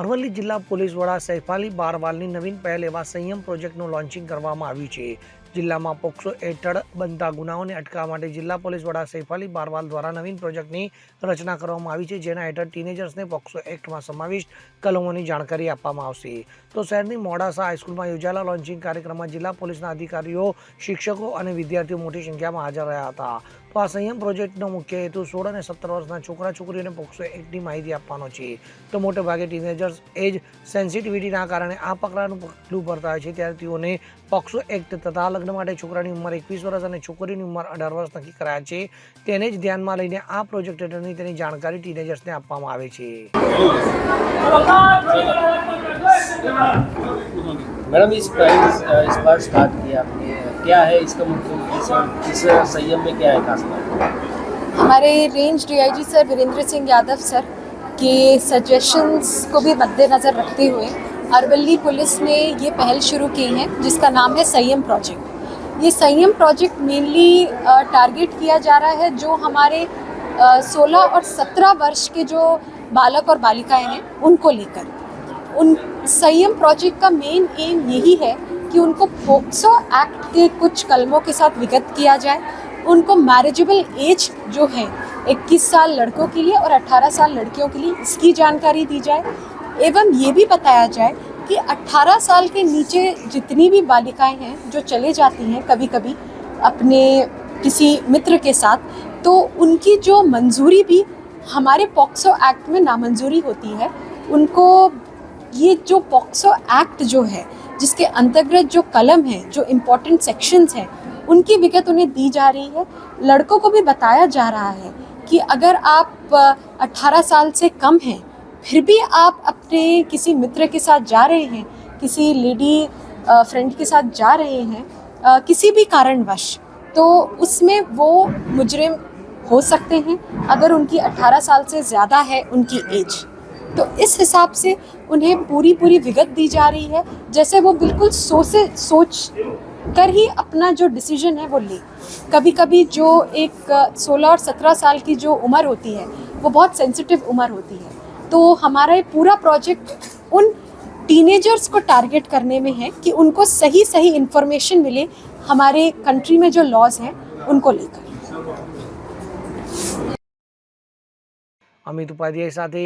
અરવલ્લી જિલ્લા પોલીસ વડા સૈફાલી બારવાલની નવીન પહેલ એવા સંયમ પ્રોજેક્ટનું લોન્ચિંગ કરવામાં આવ્યું છે. જિલ્લામાં પોક્સો હેઠળ બનતા ગુનાઓને અટકાવવા માટે જિલ્લા પોલીસ વડા સૈફાલી બારવાલ દ્વારા નવીન પ્રોજેક્ટની રચના કરવામાં આવી છે, જેના હેઠળ ટીનેજર્સને પોક્સો એક્ટમાં સમાવિષ્ટ કલમોની જાણકારી આપવામાં આવશે. તો શહેરની મોડાસા હાઈસ્કૂલમાં યોજાયેલા લોન્ચિંગ કાર્યક્રમમાં જિલ્લા પોલીસના અધિકારીઓ, શિક્ષકો અને વિદ્યાર્થીઓ મોટી સંખ્યામાં હાજર રહ્યા હતા. તો આ સંયમ પ્રોજેક્ટનો મુખ્ય હેતુ સોળ અને સત્તર વર્ષના છોકરા છોકરીઓને પોક્સો એક્ટની માહિતી આપવાનો છે તો મોટે ભાગે ટીનેજર્સ એજ સેન્સિટિવિટીના કારણે આ પગલાંનું પગલું ભરતા હોય છે ત્યારે તેઓને પોક્સો એક્ટ તથા લગ્ન માટે છોકરાની ઉંમર એકવીસ વર્ષ અને છોકરીની ઉંમર અઢાર વર્ષ નક્કી કરાયા છે તેને જ ધ્યાનમાં લઈને આ પ્રોજેક્ટ હેઠળની તેની જાણકારી ટીનેજર્સને આપવામાં આવે છે मैडम इस प्राइस इस बार स्टार्ट किया आपने क्या है इसका और इस संयम में क्या है खास हमारे range DIG sir Virendra Singh Yadav sir के सजेशंस को भी मद्देनज़र रखते हुए अरवली पुलिस ने ये पहल शुरू की है, जिसका नाम है संयम प्रोजेक्ट ये संयम प्रोजेक्ट मेनली टारगेट किया जा रहा है जो हमारे सोलह और सत्रह वर्ष के जो बालक और बालिकाएँ हैं, उनको लेकर. उन संयम प्रोजेक्ट का मेन एम यही है कि उनको पोक्सो एक्ट के कुछ कलमों के साथ विगत किया जाए। उनको मैरिजेबल एज जो है 21 साल लड़कों के लिए और 18 साल लड़कियों के लिए इसकी जानकारी दी जाए। एवं ये भी बताया जाए कि 18 साल के नीचे जितनी भी बालिकाएँ हैं जो चले जाती हैं कभी कभी अपने किसी मित्र के साथ तो उनकी जो मंजूरी भी हमारे पॉक्सो एक्ट में नामंजूरी होती है। उनको ये जो पॉक्सो एक्ट जो है जिसके अंतर्गत जो कलम है जो इम्पोर्टेंट सेक्शंस हैं उनकी विगत उन्हें दी जा रही है। लड़कों को भी बताया जा रहा है कि अगर आप अ, 18 साल से कम हैं फिर भी आप अपने किसी मित्र के साथ जा रहे हैं किसी लेडी फ्रेंड के साथ जा रहे हैं किसी भी कारणवश तो उसमें वो मुजरिम हो सकते हैं। अगर उनकी 18 साल से ज़्यादा है उनकी एज तो इस हिसाब से उन्हें पूरी पूरी विगत दी जा रही है जैसे वो बिल्कुल सोचे सोच कर ही अपना जो डिसीजन है वो ले कभी कभी जो एक सोलह और सत्रह साल की जो उम्र होती है वो बहुत सेंसिटिव उम्र होती है तो हमारा ये पूरा प्रोजेक्ट उन टीनेजर्स को टारगेट करने में है कि उनको सही सही इन्फॉर्मेशन मिले हमारे कंट्री में जो लॉज हैं उनको लेकर અમિત ઉપાધ્યાય સાથે